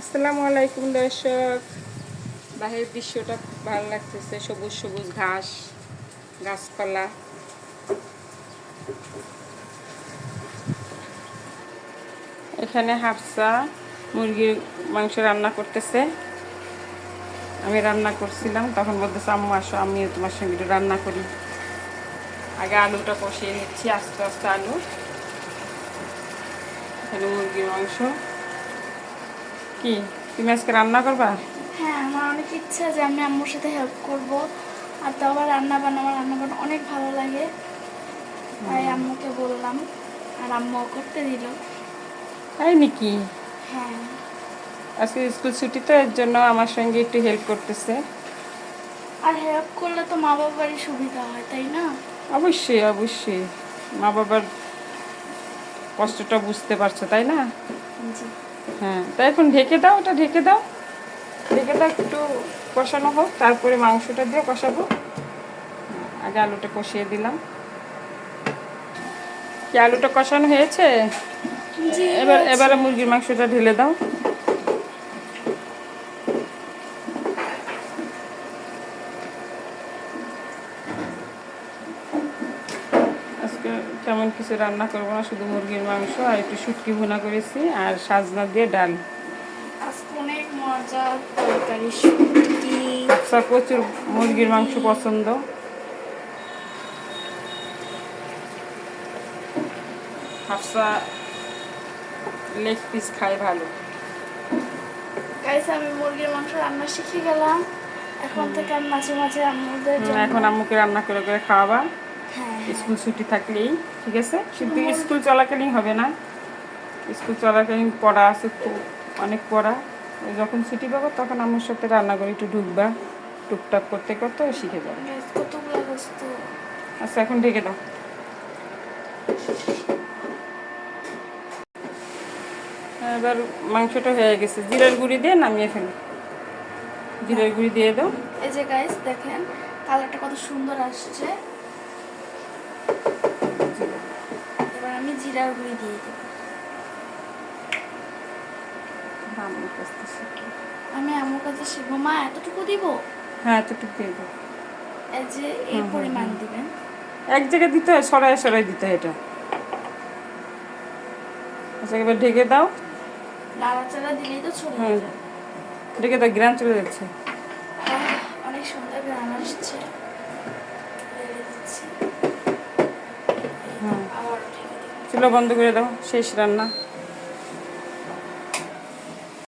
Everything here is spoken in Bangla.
আসসালামু আলাইকুম দর্শক। বাহিরের দৃশ্যটা ভালো লাগতেছে, সবুজ সবুজ ঘাস, গাছপালা। এখানে হাফসা মুরগির মাংস রান্না করতেছে। আমি রান্না করছিলাম, তখন বলতেছে, আম্মু, আসো, আমিও তোমার সঙ্গে একটু রান্না করি। আগে আলুটা কষিয়ে নিচ্ছি, আস্তে আস্তে আলু। এখানে মুরগির মাংস। কি? তুমি আজকে রান্না করবা? হ্যাঁ আমার অনেক ইচ্ছা যে আমি আম্মুর সাথে হেল্প করব। আর তো আবার রান্না বান্না আমার রান্না বান্না অনেক ভালো লাগে। তাই আম্মুকে বললাম আর আম্মু করতে দিল। তাই নাকি? হ্যাঁ। আজকে স্কুল ছুটি তো এর জন্য আমার সঙ্গে একটু হেল্প করতেছে। আর হেল্প করলে তো মা বাবারই সুবিধা হয় তাই না? অবশ্যই অবশ্যই। মা বাবার কষ্টটা বুঝতে পারছ তাই না? জি। হ্যাঁ তা এখন ঢেকে দাও ওটা ঢেকে দাও। ঢেকে দাও একটু কষানো হোক তারপরে মাংসটা দিয়ে কষাবো। আগে আলুটা কষিয়ে দিলাম। কি আলুটা কষানো হয়েছে? এবার এবারে মুরগির মাংসটা ঢেলে দাও আজকে তেমন কিছু রান্না করব না শুধু মুরগির মাংস আর একটু শুটকি ভুনা করেছি আর সাজনা দিয়ে ডাল। অনেক মজার তরকারি শুটকি। আচ্ছা প্রচুর মুরগির মাংস পছন্দ। হাফসা লেগ পিস খায় ভালো। গাইস আমি মুরগির মাংস রান্না শিখে গেলাম। এখন থেকে আমি মাঝে মাঝে আম্মুদের এখন আম্মুকে রান্না করে করে খাওয়াবা। স্কুল ছুটি থাকলেই ঠিক আছে? কিন্তু স্কুল চলাকালীন হবে না। স্কুল চলাকালীন পড়া আছে খুব অনেক পড়া। যখন ছুটি পাবো তখন আমার সাথে রান্না করে একটু ঢুকবা। টুকটাক করতে করতে শিখে যাবে। আচ্ছা এখন ঢেকে দাও। হ্যাঁ, এবার মাংসটা হয়ে গেছে। জিরার গুঁড়ি দিয়ে নামিয়ে ফেলো। জিরার গুঁড়ি দিয়ে দাও। এই যে গাইস দেখেন কালারটা কত সুন্দর আসছে। আমি দিয়ে দেব। আম্মুর কাছ থেকে আমি আমার কাছে শিখব। মা এতটুকু দিব? হ্যাঁ এতটুকু দাও এই যে এই পরিমাণ দিবেন। এক জায়গায় দিতে হয় সরাই সরাই দিতে হয় এটা। আচ্ছা এবার ঢেকে দাও। নাড়াচাড়া দিলেই তো ছড়িয়ে। যাবে। ঢেকে দাও গ্রান চলে যাচ্ছে। অনেক সুন্দর গান আসছে। দিচ্ছি হুম আবার ঢেকে দিলাম চুলা বন্ধ করে দাও শেষ রান্না।